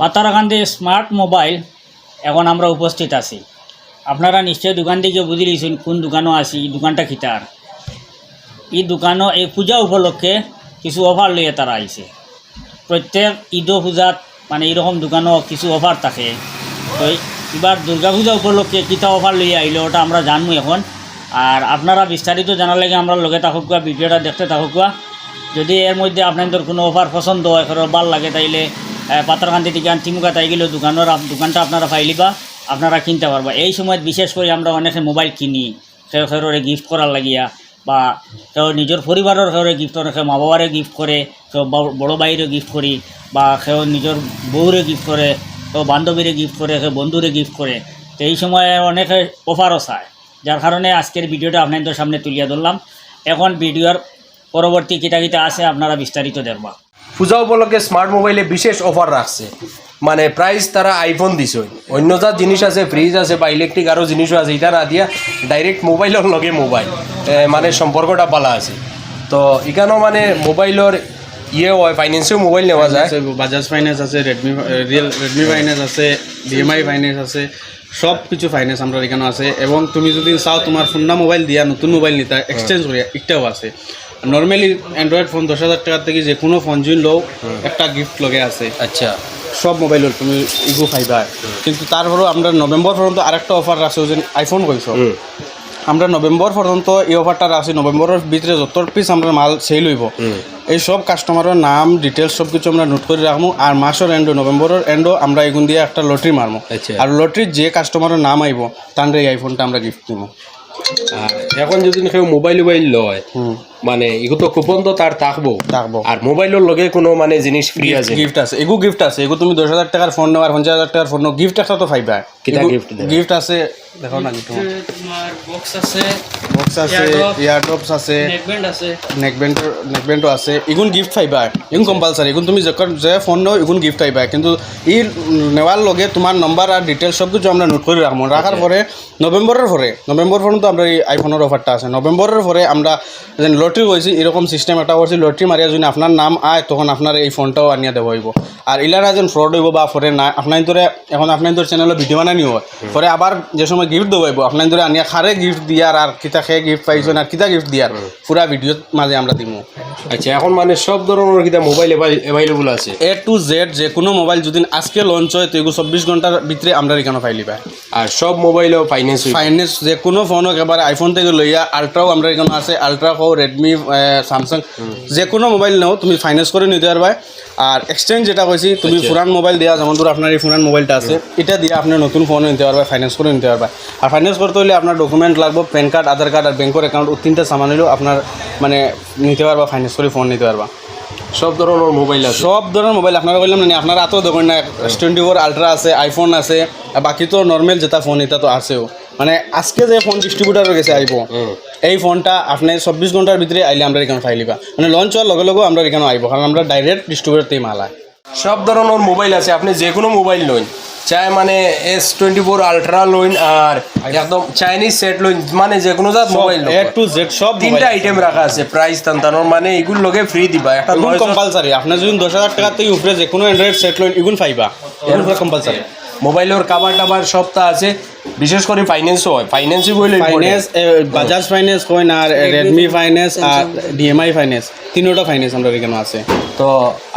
পাতারাকান্দি smart mobile এখন আমরা উপস্থিত আছি। আপনারা নিশ্চয় দোকান থেকে বুঝি লিছেন কোন দোকানও আছি, এই দোকানটা খিতার এই দোকানও এই পূজা উপলক্ষে কিছু অফার লইয়ে তারা আইছে। প্রত্যেক ঈদ পূজাত মানে এরকম দোকানও কিছু অফার থাকে। তো এবার দুর্গা পূজা উপলক্ষে কিতা অফার লইয়ে আইলে ওটা আমরা জানব এখন। আর আপনারা বিস্তারিত জানার লাগে আমরা লগে থাকুক ভিডিওটা দেখতে থাকুক যদি এর মধ্যে আপনাদের কোনো অফার পছন্দ হয় ভালো লাগে তাইলে পাতারকান্দি থেকে তিমুকা তাই গেলেও দোকানের দোকানটা আপনারা পাইলিবা আপনারা কিনতে পারবা। এই সময় বিশেষ করে আমরা অনেকে মোবাইল কিনি, কেউ কেউরে গিফট করার লাগিয়া, বা কেউ নিজের পরিবারের কেউরে গিফট করে, কেউ মা বাবারে গিফট করে বা- বড় ভাইরে গিফট করি, বা কেউ নিজের বউরে গিফট করে, কেউ বান্ধবীরে গিফট করে, কেউ বন্ধুরে গিফট করে। তো এই সময় অনেকে অফারও চায়, যার কারণে আজকের ভিডিওটা আপনাদের সামনে তুলিয়া ধরলাম। এখন ভিডিওর পরবর্তী কিতা কিতা আছে আপনারা বিস্তারিত দেখবা। পূজা উপলক্ষে স্মার্ট মোবাইলে বিশেষ অফার রাখছে। মানে প্রাইস তারা আইফোন দিছে। অন্য যা জিনিস আছে ফ্রিজ আছে বা ইলেকট্রিক আরও জিনিসও আছে, এটা না দিয়া ডাইরেক্ট মোবাইলের লগে মোবাইল মানে সম্পর্কটা পালা আছে। তো এখানেও মানে মোবাইলের ইয়ে হয় ফাইন্যান্সেও মোবাইল নেওয়া যায়। বাজাজ ফাইন্যান্স আছে রেডমি রিয়েল রেডমি ফাইন্যান্স আছে ডিএমআই ফাইন্যান্স আছে সব কিছু ফাইন্যান্স আমরা এখানে আছে। এবং তুমি যদি চাও তোমার ফোনটা মোবাইল দিয়া, নতুন মোবাইল নিতা এক্সচেঞ্জ করিয়া এটাও আছে। নর্মালি অ্যান্ড্রয়েড ফোন দশ হাজার টাকার থেকে যে কোনো ফোন যদি লও একটা গিফট লগে আছে। আচ্ছা। সব মোবাইলের তুমি ইগু পাইবা কিন্তু তারপরেও আমরা নভেম্বর পর্যন্ত আরেকটা অফার রাখছে যে আইফোন কইছো। আমরা নভেম্বর পর্যন্ত এই অফারটা আছে নভেম্বরের ভিতরে যত পিস আমরা মাল সেল হইব এই সব কাস্টমারের নাম ডিটেলস সব কিছু আমরা নোট করে রাখব আর মাসের এন্ডো নভেম্বরের এন্ডো আমরা এগুন দিয়ে একটা লটারি মারবো। আচ্ছা। আর লটারির যে কাস্টমারের নাম আইব তার এই আইফোনটা আমরা গিফট দিব। আর এখন যদি কেউ মোবাইল মোবাইল লয় মানে এগুলো তো কুপন তো তার থাকব। থাকব। আর মোবাইলের লগে কোনো মানে জিনিস ফ্রি আছে। গিফট আছে। এগু গিফট আছে। এগু তুমি দশ হাজার টাকার ফোন নেওয়ার পঞ্চাশ হাজার টাকার ফোন নেও গিফট একটা তো পাইবা। gift গিফট আছে। দেখো না গিফট তোমার। বক্স আছে বক্স আছে Eardrop। ইয়ারড্রপস আছে নেকব্যান্ড আছে। নেকব্যান্ড নেকব্যান্ডও আছে। এগুন গিফট পাইবা এগুন কম্পালসারি এগুন তুমি যখন যে ফোন নাও এগুন গিফট পাইবা। কিন্তু ই নেওয়ার লগে তোমার নম্বর আর ডিটেলস সব কিছু আমরা নোট করে রাখব। রাখার পরে নভেম্বরের পরে নভেম্বর পর্যন্ত আমরা এই আইফোনের অফারটা আছে। নভেম্বরের পরে আমরা যেন লটারি হয়েছি এরকম সিস্টেম একটা করছি লটারি মারিয়া যদি আপনার নাম আয় তখন আপনার এই ফোনটাও আনিয়া দেওয়া হইব। আর ইলারা যেন ফ্রড হইব বা ফরে না আপনার ধরে এখন আপনার ধরে চ্যানেলে ভিডিও বানানি হয় পরে আবার যে সময় গিফট দেবো আপনার ধরে আনিয়া খারে গিফট দিয়ার আর কিতা খেয়ে গিফট পাইছেন আর কিতা গিফট দিয়ার পুরা ভিডিও মাঝে আমরা দিব আচ্ছা এখন মানে সব ধরনের কিতা মোবাইল অ্যাভেলেবল আছে। এ টু জেড যে কোনো মোবাইল যদি আজকে লঞ্চ হয় তো এগুলো চব্বিশ ঘণ্টার ভিতরে আমরা এখানে পাইলি পাই আর সব মোবাইলও ফাইন্যান্স ফাইনেন্স যে কোনো ফোন হোক এবার আইফোন থেকে লইয়া আলট্রাও আমরা এখানে আছে আলট্রা হোক রেডমি স্যামসাং যে কোনো মোবাইল নাও তুমি ফাইন্যান্স করে নিতে পারবা। আর এক্সচেঞ্জ যেটা কইছি তুমি পুরান মোবাইল দেওয়া যেমন ধরো আপনার এই পুরান মোবাইলটা আছে এটা দিয়ে আপনি নতুন ফোন নিতে পারবা ফাইন্যান্স করে নিতে পারবা। আর ফাইন্যান্স করতে হলে আপনার ডকুমেন্ট লাগবে প্যান কার্ড আধার কার্ড আর ব্যাংকের অ্যাকাউন্ট তিনটা সামান হলেও আপনার মানে নিতে পারবা ফাইন্যান্স করে ফোন নিতে পারবা। সব ধরনের মোবাইল আছে। সব ধরনের মোবাইল আপনারা বললাম না আপনারা এত দেখুন না টোয়েন্টি ফোর আলট্রা আছে আইফোন আছে আর বাকি তো নর্মেল যেটা ফোন এটা তো আছেও। মানে আজকে যে ফোন ডিস্ট্রিবিউটার গেছে আইব এই ফোনটা আপনি চব্বিশ ঘণ্টার ভিতরে আইলে আমরা এখানে ফাইলিবা মানে লঞ্চ হওয়ার লগে লগে আমরা এখানে আইব কারণ আমরা ডাইরেক্ট ডিস্ট্রিবিউটার থেকে মাল সব ধরনের মোবাইল আছে আপনি যে কোনো মোবাইল লইন। চাই মানে এস টোয়েন্টি ফোর আলট্রা লইন আর একদম চাইনিজ সেট লইন মানে যে কোনো জাত মোবাইল এ টু জেড সব তিনটা আইটেম রাখা আছে প্রাইস তান্তানোর মানে এগুলো লগে ফ্রি দিবা। একটা কম্পালসারি আপনার যদি দশ হাজার টাকার থেকে উপরে যে কোনো অ্যান্ড্রয়েড সেট লইন এগুলো পাইবা এগুলো কম্পালসারি মোবাইলের কাবার টাবার সবটা আছে। বিশেষ করে ফাইন্যান্সও হয়। ফাইন্যান্সই বইলে ফাইন্যান্স বাজাজ ফাইন্যান্স কইন আর রেডমি ফাইন্যান্স আর ডিএমআই ফাইন্যান্স তিনোটা ফাইন্যান্স আমরা এখানে আছে। তো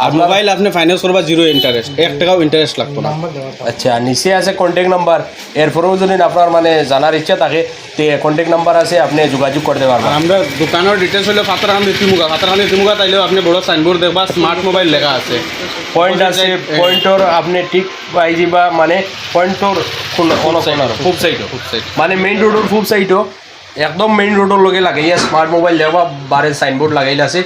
আর মোবাইল আপনি ফাইন্যান্স করবা জিরো ইন্টারেস্ট এক টাকাও ইন্টারেস্ট লাগতো না। আচ্ছা নিচে আছে কন্ট্যাক্ট নাম্বার এরপরেও যদি আপনার মানে জানার ইচ্ছা থাকে তে কন্ট্যাক্ট নাম্বার আছে আপনি যোগাযোগ করতে পারবেন। আমরা দোকানের ডিটেলস হলে ফাতারখান তিমুগা। ফাতারখান তিমুগা তাইলেও আপনি বড় সাইনবোর্ড দেখবা স্মার্ট মোবাইল লেখা আছে। পয়েন্ট আছে পয়েন্টর আপনি ঠিক পাই যাবা মানে পয়েন্টর খুব সাইডও খুব সাইড মানে মেইন রোডৰ ফুল সাইডও একদম মেইন রোডৰ লগে লাগাইয়া স্মার্ট মোবাইল দেওয়া বারে সাইনবোর্ড লাগাইলে আছে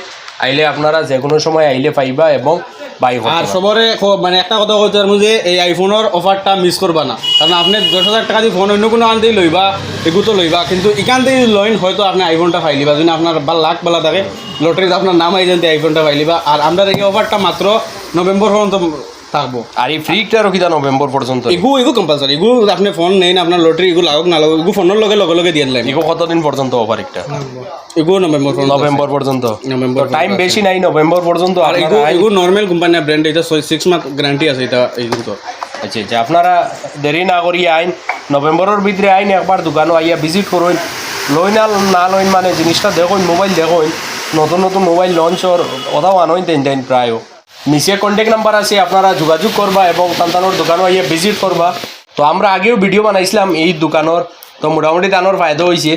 আইলে আপনারা যে কোনো সময় আইলে পাইবা এবং বাই আর সবরে মানে একটা কথা কইতে পারব যে এই আইফোনের অফারটা মিস করবা না। কারণ আপনি দশ হাজার টাকা দিয়ে ফোন অন্য কোনো আনতেই লইবা এগুতো লইবা। কিন্তু এখান থেকে লইন হয়তো আপনি আইফোনটা পাইলিবা যদি আপনার বা লাখ বেলা থাকে লটারিতে আপনার নাম আই যেতে আইফোনটা পাইলিবা আর আমরা এই অফারটা মাত্র নভেম্বর পর্যন্ত থাকব। আর এই ফ্রিটারও কিতা নভেম্বর পর্যন্ত? এগু এগু কম্পালসারি এগু আপনি ফোন নেন আপনার লটারি এগু লাগক না লাগক এগু ফোনের লগে লগে লগে দিয়ে দিলাম ইগো কতদিন পর্যন্ত অফার একটা এগু নভেম্বর। নভেম্বর পর্যন্ত। নভেম্বর টাইম বেশি নাই নভেম্বর পর্যন্ত আর আইন- এগু নর্মাল কোম্পানি ব্র্যান্ড এটা সিক্স মান্থ গ্যারান্টি আছে এটা এই কিন্তু আচ্ছা আচ্ছা আপনারা দেরি না করি আইন। নভেম্বরের ভিতরে আইন একবার দোকানও আইয়া ভিজিট করুন। লই না না লইন মানে জিনিসটা দেখুন মোবাইল দেখুন। নতুন নতুন মোবাইল লঞ্চর ওটাও আনইন তেন তেন প্রায় নিচে কন্ট্যাক্ট নাম্বার আছে আপনারা যোগাযোগ করবা এবং তান্তানোর দোকানও আইয়া ভিজিট করবা। তো আমরা আগেও ভিডিও বানাইছিলাম এই দোকানের তো মোটামুটি তানোর ফায়দা হয়েছে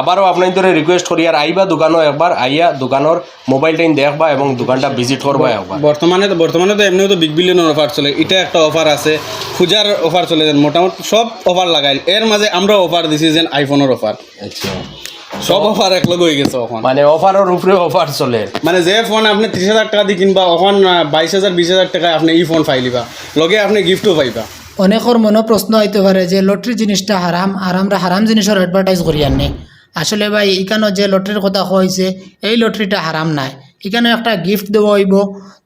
আবারও আপনাদের রিকোয়েস্ট করি আর আইবা দোকানও একবার আইয়া দোকানের মোবাইল টাইম দেখবা এবং দোকানটা ভিজিট করবা একবার বর্তমানে তো বর্তমানে তো এমনিও তো বিগ বিলিয়নের অফার চলে। এটা একটা অফার আছে পূজার অফার চলে যেন। মোটামুটি সব অফার লাগাইল। এর মাঝে আমরা অফার দিছি যেন আইফোনের অফার আচ্ছা। সব অফার একলগ হয়ে গেছে এখন। মানে অফারের উপরে অফার চলে। মানে যে ফোন আপনি ত্রিশ হাজার টাকা দিয়ে কিনবা এখন বাইশ হাজার বিশ হাজার টাকায় আপনি ই ফোন পাইলিবা। লগে আপনি গিফটও পাইবা। অনেকের মনে প্রশ্ন হইতে পারে যে লটারি জিনিসটা হারাম আর আমরা হারাম জিনিসের অ্যাডভার্টাইজ করি আনি। আসলে ভাই এখানে যে লটারির কথা হয়েছে এই লটারিটা হারাম নাই। এখানে একটা গিফট দেওয়া হইব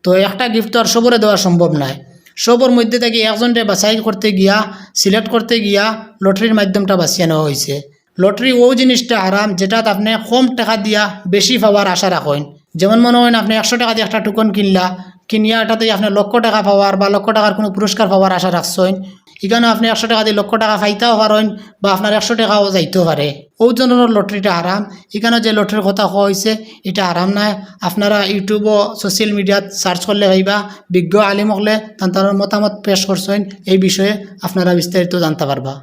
তো একটা গিফট তো আর সবরে দেওয়া সম্ভব নয় সবর মধ্যে থেকে একজনকে বাছাই করতে গিয়া সিলেক্ট করতে গিয়া লটারির মাধ্যমটা বাছিয়ে নেওয়া হয়েছে লটারি ও জিনিসটা হারাম যেটা আপনি কম টাকা দিয়া বেশি পাওয়ার আশা রাখেন। যেমন মনে হয় আপনি একশো টাকা দিয়ে একটা টুকন কিনলা, কিনিয়া এটাতে আপনি লক্ষ টাকা পাওয়ার বা লক্ষ টাকার কোনো পুরস্কার পাওয়ার আশা রাখছেন। এখানেও আপনি একশো টাকা দিয়ে লক্ষ টাকা পাইতেও পারেন বা আপনার একশো টাকাও যাইতেও পারে। ও ধরনের লটারিটা আরাম। এখানে যে লটারির কথা কোয়া হয়েছে এটা আরাম নাই। আপনারা ইউটিউবও সোশ্যাল মিডিয়াত সার্চ করলে ভাইবা বিজ্ঞ আলিম হলে তার মতামত পেশ করছেন এই বিষয়ে আপনারা বিস্তারিত জানতে পারবা।